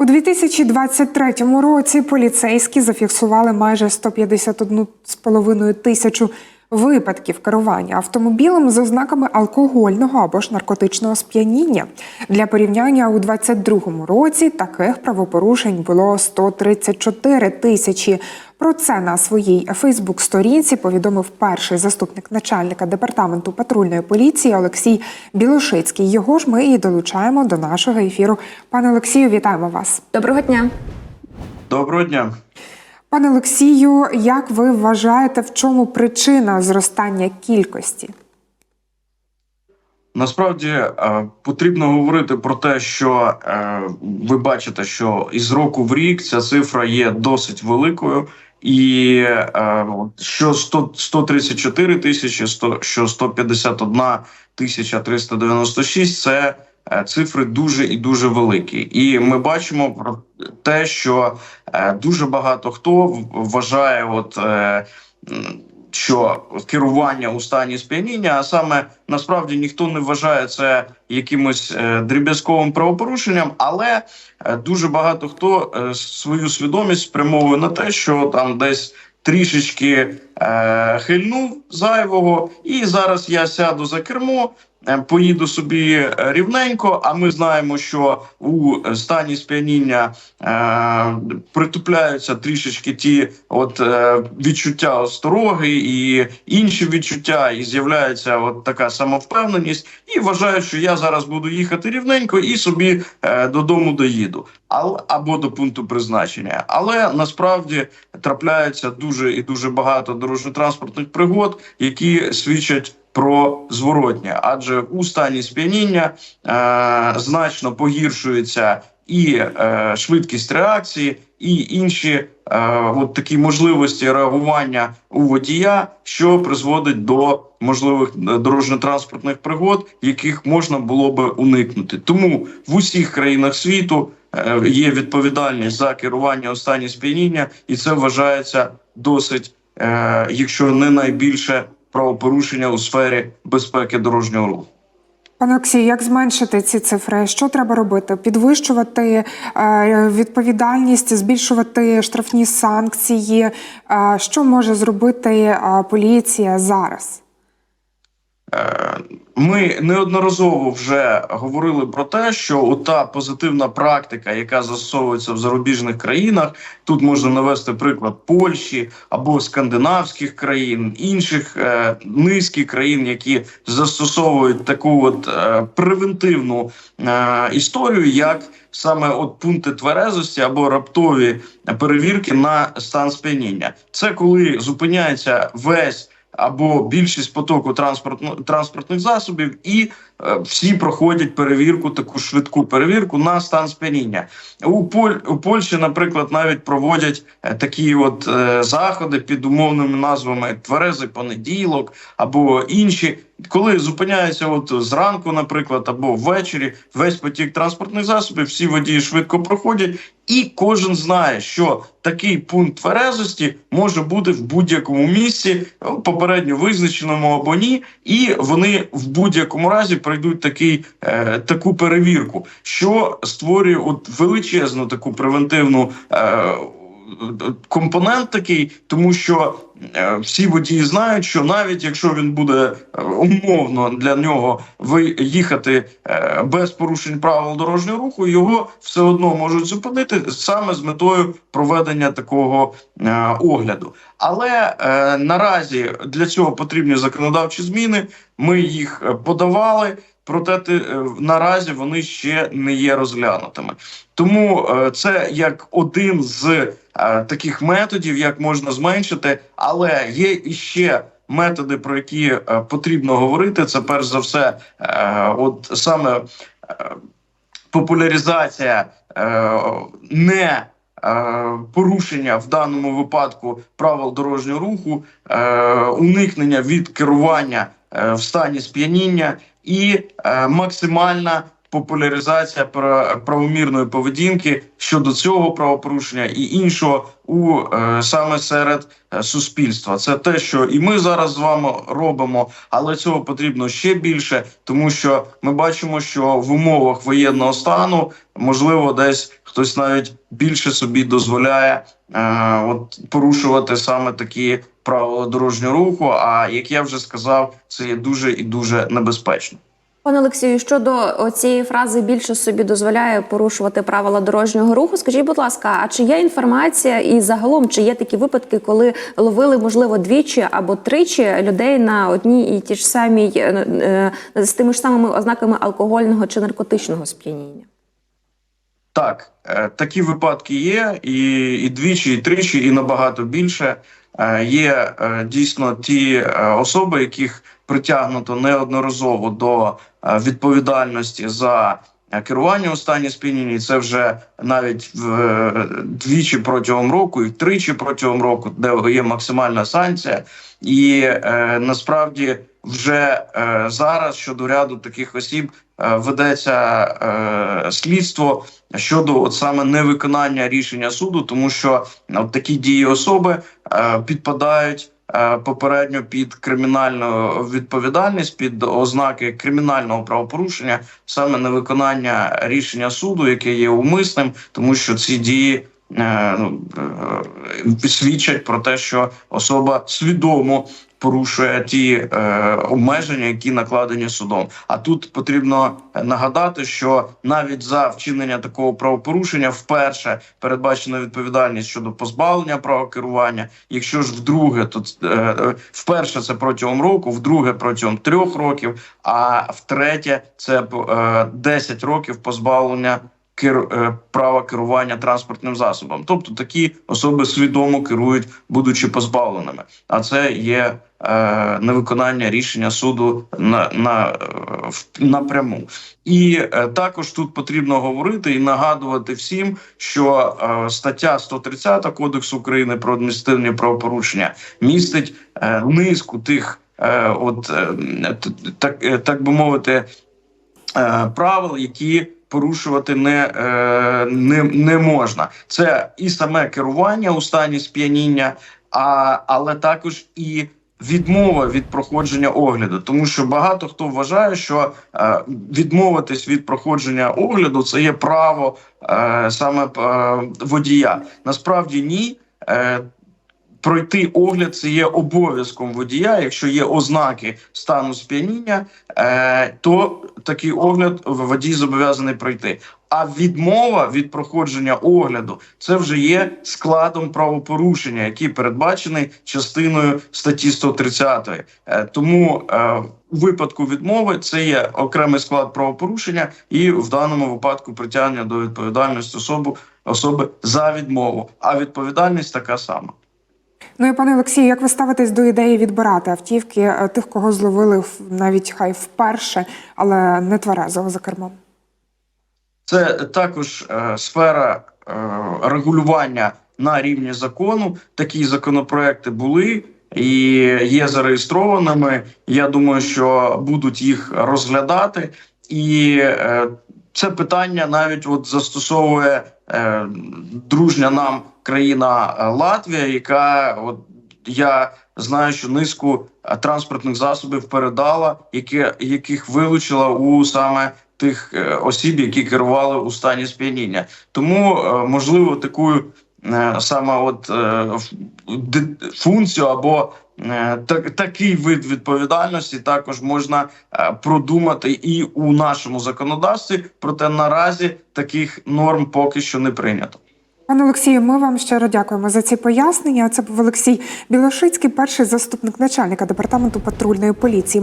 У 2023 році поліцейські зафіксували майже 151,5 тисячу випадків керування автомобілем з ознаками алкогольного або ж наркотичного сп'яніння. Для порівняння у 2022 році таких правопорушень було 134 тисячі. Про це на своїй Фейсбук-сторінці повідомив перший заступник начальника департаменту патрульної поліції Олексій Білошицький. Його ж ми і долучаємо до нашого ефіру. Пане Олексію, вітаємо вас. Доброго дня. Доброго дня. Пане Олексію, як ви вважаєте, в чому причина зростання кількості? Насправді е, потрібно говорити про те, що е, ви бачите, що із року в рік ця цифра є досить великою, і е, що 100, 134 тисячі, що 151 тисяча 396 – це цифри дуже і дуже великі. І ми бачимо про те, що е, дуже багато хто вважає, от. Е, що керування у стані сп'яніння, а саме насправді ніхто не вважає це якимось е, дріб'язковим правопорушенням, але е, дуже багато хто е, свою свідомість спрямовує на те, що там десь трішечки е, хильнув зайвого, і зараз я сяду за кермо. Е, Поїду собі е, рівненько, а ми знаємо, що у стані сп'яніння е, притупляються трішечки ті от е, відчуття остороги і інші відчуття, і з'являється от така самовпевненість, і вважаю, що я зараз буду їхати рівненько і собі е, додому доїду, або до пункту призначення. Але насправді трапляється дуже і дуже багато дорожньо-транспортних пригод, які свідчать. Про зворотнє, адже у стані сп'яніння е, значно погіршується і е, швидкість реакції, і інші е, от такі можливості реагування у водія, що призводить до можливих е, дорожньо-транспортних пригод, яких можна було би уникнути. Тому в усіх країнах світу е, є відповідальність за керування у стані сп'яніння, і це вважається досить, е, якщо не найбільше правопорушення у сфері безпеки дорожнього руху. Пане Олексію, як зменшити ці цифри? Що треба робити? Підвищувати е, відповідальність, збільшувати штрафні санкції. Е, що може зробити е, поліція зараз? Ми неодноразово вже говорили про те, що та позитивна практика, яка застосовується в зарубіжних країнах, тут можна навести приклад Польщі або скандинавських країн, інших е, низки країн, які застосовують таку от е, превентивну е, історію, як саме от пункти тверезості або раптові перевірки на стан сп'яніння. Це коли зупиняється весь або більшість потоку транспортно транспортних засобів, і е, всі проходять перевірку, таку швидку перевірку на стан сп'яніння. У Поль у Польщі, наприклад, навіть проводять е, такі от е, заходи під умовними назвами Тверезий понеділок або інші. Коли зупиняється от зранку, наприклад, або ввечері весь потік транспортних засобів, всі водії швидко проходять, і кожен знає, що такий пункт тверезості може бути в будь-якому місці, попередньо визначеному або ні, і вони в будь-якому разі пройдуть такий е, таку перевірку, що створює от величезну таку превентивну. Е, Компонент такий, тому що е, всі водії знають, що навіть якщо він буде е, умовно для нього виїхати е, без порушень правил дорожнього руху, його все одно можуть зупинити саме з метою проведення такого огляду. Але наразі для цього потрібні законодавчі зміни. Ми їх подавали. Проте ти, е, наразі вони ще не є розглянутими. Тому е, це як один з е, таких методів, як можна зменшити, але є іще методи, про які е, потрібно говорити. Це перш за все, е, от саме е, популяризація е, не е, Порушення в даному випадку правил дорожнього руху, е, уникнення від керування в стані сп'яніння і е, максимальна популяризація правомірної поведінки щодо цього правопорушення і іншого у е, саме серед е, суспільства. Це те, що і ми зараз з вами робимо, але цього потрібно ще більше, тому що ми бачимо, що в умовах воєнного стану можливо десь хтось навіть більше собі дозволяє е, от порушувати саме такі правила дорожнього руху. А як я вже сказав, це є дуже і дуже небезпечно. Пане Олексію, щодо цієї фрази більше собі дозволяє порушувати правила дорожнього руху. Скажіть, будь ласка, а чи є інформація і загалом чи є такі випадки, коли ловили можливо двічі або тричі людей на одній і ті ж самій е, е, з тими ж самими ознаками алкогольного чи наркотичного сп'яніння? Так, е, такі випадки є, і, і двічі, і тричі, і набагато більше. Е, Є е, дійсно ті особи, яких притягнуто неодноразово до відповідальності за керування у стані сп'яніння. Це вже навіть е, двічі протягом року, і тричі протягом року, де є максимальна санкція. І е, насправді вже е, зараз щодо ряду таких осіб е, ведеться е, слідство щодо от саме невиконання рішення суду, тому що от такі дії особи е, підпадають. Е, Попередньо під кримінальну відповідальність під ознаки кримінального правопорушення, саме невиконання рішення суду, яке є умисним, тому що ці дії е, ну, е, свідчать про те, що особа свідомо порушує ті е, обмеження, які накладені судом. А тут потрібно нагадати, що навіть за вчинення такого правопорушення вперше передбачена відповідальність щодо позбавлення права керування. Якщо ж вдруге, то е, е, вперше це протягом року, вдруге протягом трьох років, а втретє це е, 10 років позбавлення кер- е, права керування транспортним засобом. Тобто такі особи свідомо керують, будучи позбавленими. А це є е, невиконання рішення суду на, на, е, напряму. І е, також тут потрібно говорити і нагадувати всім, що е, стаття 130 Кодексу України про адміністративні правопорушення містить е, низку тих, е, от е, так, е, так би мовити, е, правил, які порушувати не, е, не, не можна. Це і саме керування у стані сп'яніння, а, але також і відмова від проходження огляду, тому що багато хто вважає, що е, відмовитись від проходження огляду це є право е, саме е, водія. Насправді ні. Е, Пройти огляд це є обов'язком водія. Якщо є ознаки стану сп'яніння, е, то такий огляд водій зобов'язаний пройти. А відмова від проходження огляду це вже є складом правопорушення, який передбачений частиною статті 130. Е, тому е, у випадку відмови це є окремий склад правопорушення, і в даному випадку притягнення до відповідальності особи, особи за відмову. А відповідальність така сама. Ну і пане Олексію, як ви ставитесь до ідеї відбирати автівки е, тих, кого зловили навіть хай вперше, але не тверезого за кермом? Це також е, сфера е, регулювання на рівні закону. Такі законопроекти були і є зареєстрованими. Я думаю, що будуть їх розглядати, і е, це питання навіть от застосовує дружня нам країна е, Латвія, яка от я знаю, що низку е, транспортних засобів передала, які, яких вилучила у саме тих е, осіб, які керували у стані сп'яніння. Тому е, можливо таку е, саме от е, функцію або е, так, такий вид відповідальності також можна е, продумати і у нашому законодавстві. Проте наразі таких норм поки що не прийнято. Пане Олексію, ми вам щиро дякуємо за ці пояснення. Це був Олексій Білошицький, перший заступник начальника департаменту патрульної поліції.